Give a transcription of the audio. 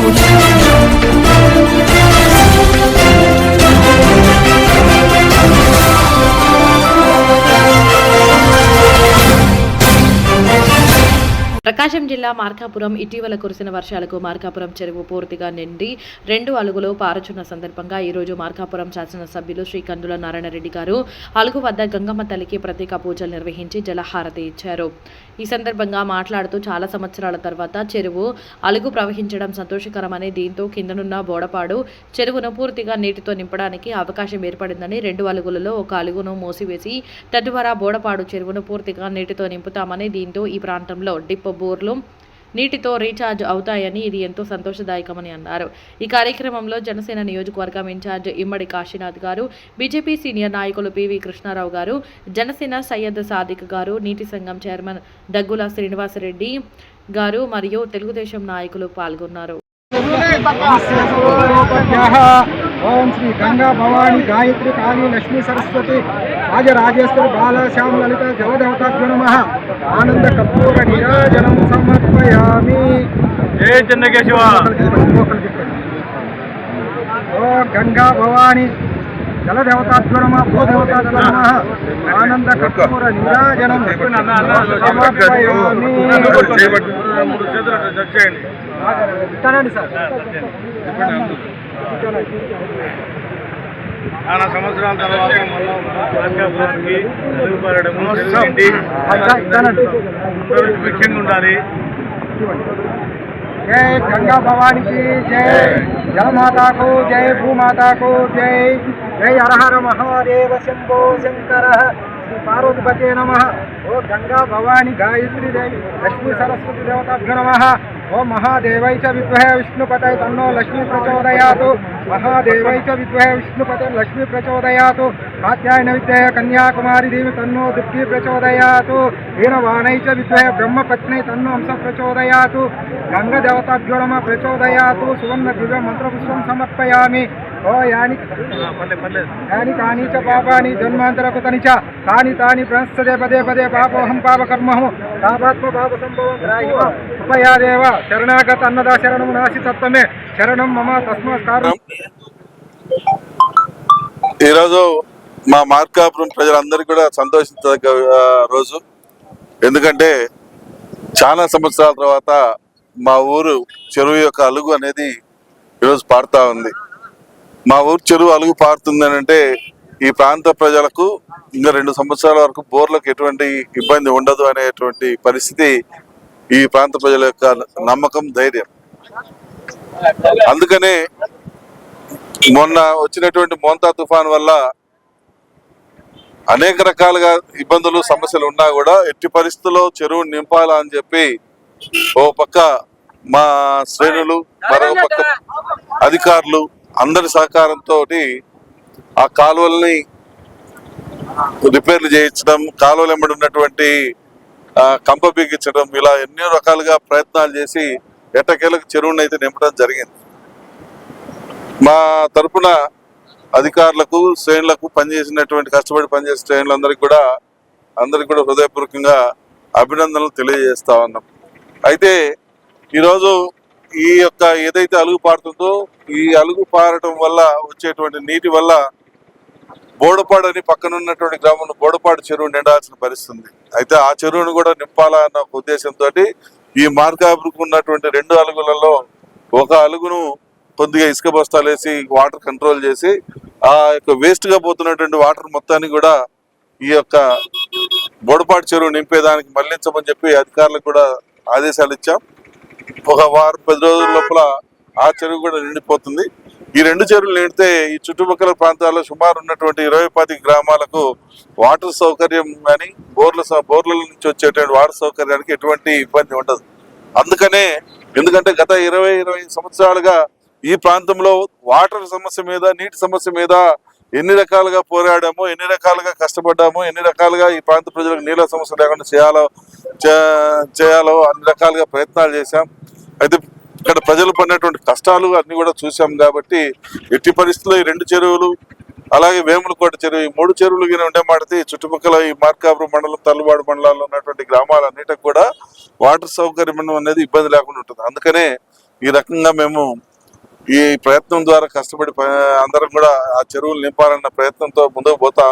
Saúde. ప్రకాశం జిల్లా మార్కాపురం ఇటీవల కురిసిన వర్షాలకు మార్కాపురం చెరువు పూర్తిగా నిండి రెండు అలుగులు పారుచున్న సందర్భంగా ఈ రోజు మార్కాపురం శాసనసభ్యులు శ్రీ కందుల నారాయణరెడ్డి గారు అలుగు వద్ద గంగమ్మ తల్లికి ప్రత్యేక పూజలు నిర్వహించి జలహారతి ఇచ్చారు. ఈ సందర్భంగా మాట్లాడుతూ చాలా సంవత్సరాల తర్వాత చెరువు అలుగు ప్రవహించడం సంతోషకరమని దీంతో కిందనున్న బోడపాడు చెరువును పూర్తిగా నీటితో నింపడానికి అవకాశం ఏర్పడిందని రెండు అలుగులలో ఒక అలుగును మూసివేసి తద్వారా బోడపాడు చెరువును పూర్తిగా నీటితో నింపుతామని దీంతో ఈ ప్రాంతంలో డిప్పబు బోర్లు నీటితో రీఛార్జ్ అవుతాయని ఇది ఎంతో సంతోషదాయకమని అన్నారు. ఈ కార్యక్రమంలో జనసేన నియోజకవర్గం in charge Immadi Kashinath garu BJP senior నాయకులు పివి కృష్ణారావు గారు జనసేన సయ్యద్ సాదిక్ గారు నీటి సంఘం చైర్మన్ దగ్గుల శ్రీనివాసరెడ్డి గారు మరియు తెలుగుదేశం నాయకులు పాల్గొన్నారు. ఓం శ్రీ గంగా భవాని గాయత్రి కాళీ లక్ష్మీ సరస్వతి రాజరాజేశ్వరి బాల శ్యామ లలిత జలదేవతాభ్యో నమ ఆనంద కర్పూర నీరాజనం సమర్పయామి జయ చెన్నకేశవ ఓ గంగా భవాని ఆనంద కర్పూర నీరాజనం. ఇస్తానండి సార్. చాలా సంవత్సరాల తర్వాత మళ్ళా మార్కాపురానికి మెరుగుపడము జరిగింది ఇస్తానండి అందరూ ముఖ్యంగా ఉండాలి జై గంగా భవానికి జై జలమాతాకు జై భూమాతాకు జై జై హరహర మహాదేవ శంభో శంకర శ్రీ పార్వతిపతే నమ ఓ గంగా భవాని గాయత్రి దేవి లక్ష్మీ సరస్వతి దేవతాభ్యో నమ ఓ మహాదేవై చ విద్మహే విష్ణుపతై తన్నో లక్ష్మీ ప్రచోదయాతు. మహాదేవై చ విద్మహే విష్ణుపతే లక్ష్మీ ప్రచోదయాతు. కాత్యాయన విద్యయ కన్యాకుమారి దేవి తన్నో దుర్గి ప్రచోదయాతు. వీరవాణై చ విద్మహే బ్రహ్మపత్నై తన్నో హంస ప్రచోదయాతు. గంగదేవతాభ్యో నమ ప్రచోదయాతు. సువర్ణ దివ్య మంత్రపుష్పం సమర్పయామి. ఓ యాని తాని యాని చ పాపాని జన్మాంతరకృతని చ. తాని తాని ప్రణస్తదే పదే పదే పాపోహం పాపకర్మహం. పాపాత్మ పాప సంభవం గ్రాహ్య శరణాగత అన్నదా శరణం నాసి తత్వమే. శరణం మమ తస్మస్కారం ఈరోజు మా మార్కాపురం ప్రజలందరికీ కూడా సంతోషించదగ్గ రోజు. ఎందుకంటే చాలా సంవత్సరాల తర్వాత మా ఊరు చెరువు యొక్క అలుగు అనేది ఈరోజు పాడుతూ ఉంది. మా ఊరు చెరువు అలుగు పారుతుందని అని అంటే ఈ ప్రాంత ప్రజలకు ఇంకా రెండు సంవత్సరాల వరకు బోర్లకు ఎటువంటి ఇబ్బంది ఉండదు అనేటువంటి పరిస్థితి ఈ ప్రాంత ప్రజల యొక్క నమ్మకం ధైర్యం. అందుకనే మొన్న వచ్చినటువంటి మోంతా తుఫాన్ వల్ల అనేక రకాలుగా ఇబ్బందులు సమస్యలు ఉన్నా కూడా ఎట్టి పరిస్థితుల్లో చెరువు నింపాలా అని చెప్పి ఓ పక్క మా శ్రేణులు మరో పక్క అధికారులు అందరి సహకారంతో ఆ కాలువల్ని రిపేర్లు చేయించడం కాలువలు ఎంబడి ఉన్నటువంటి కంప బిగించడం ఇలా ఎన్నో రకాలుగా ప్రయత్నాలు చేసి ఎట్టకేలకు చెరువును అయితే నింపడం జరిగింది. మా తరపున అధికారులకు శ్రేణులకు పనిచేసినటువంటి కష్టపడి పనిచేసే శ్రేణులందరికీ కూడా అందరికి కూడా హృదయపూర్వకంగా అభినందనలు తెలియజేస్తా ఉన్నాం. అయితే ఈరోజు ఈ యొక్క ఏదైతే అలుగు పారుతుందో ఈ అలుగు పారటం వల్ల వచ్చేటువంటి నీటి వల్ల బోడపాడు అని పక్కన ఉన్నటువంటి గ్రామంలో బోడపాడు చెరువు నిండాల్సిన పరిస్థితుంది. అయితే ఆ చెరువును కూడా నింపాలా అన్న ఉద్దేశంతో ఈ మార్గాభివృద్ధికి ఉన్నటువంటి రెండు అలుగులలో ఒక అలుగును కొద్దిగా ఇసుక బస్తాలేసి వాటర్ కంట్రోల్ చేసి ఆ యొక్క వేస్ట్గా పోతున్నటువంటి వాటర్ మొత్తాన్ని కూడా ఈ యొక్క బోడపాడు చెరువు నింపేదానికి మళ్ళించమని చెప్పి అధికారులకు కూడా ఆదేశాలు ఇచ్చాం. ఒక వారం పది రోజుల లోపల ఆ చెరువు కూడా నిండిపోతుంది. ఈ రెండు చెరువులు నిండితే ఈ చుట్టుపక్కల ప్రాంతాల్లో సుమారు ఉన్నటువంటి ఇరవై పాతి గ్రామాలకు వాటర్ సౌకర్యం కానీ బోర్ల బోర్ల నుంచి వచ్చేటువంటి వాటర్ సౌకర్యానికి ఎటువంటి ఇబ్బంది ఉండదు. అందుకనే ఎందుకంటే గత ఇరవై ఇరవై సంవత్సరాలుగా ఈ ప్రాంతంలో వాటర్ సమస్య మీద నీటి సమస్య మీద ఎన్ని రకాలుగా పోరాడాము ఎన్ని రకాలుగా కష్టపడ్డాము ఎన్ని రకాలుగా ఈ ప్రాంత ప్రజలకు నీళ్ళ సమస్య లేకుండా చేయాలో చే- చేయాలో అన్ని రకాలుగా ప్రయత్నాలు చేశాం. అయితే ఇక్కడ ప్రజలు పడినటువంటి కష్టాలు అన్ని కూడా చూసాం కాబట్టి ఎట్టి పరిస్థితుల్లో ఈ రెండు చెరువులు అలాగే వేములకోట చెరువు ఈ మూడు చెరువులు గిన ఉండే మాడితే చుట్టుపక్కల ఈ మార్కాపురం మండలం తల్లుబాడు మండలాల్లో ఉన్నటువంటి గ్రామాలన్నిటికి కూడా వాటర్ సౌకర్యం అనేది ఇబ్బంది లేకుండా ఉంటుంది. అందుకనే ఈ రకంగా మేము ఈ ప్రయత్నం ద్వారా కష్టపడి అందరం కూడా ఆ చెరువులు నింపాలన్న ప్రయత్నంతో ముందుకు పోతా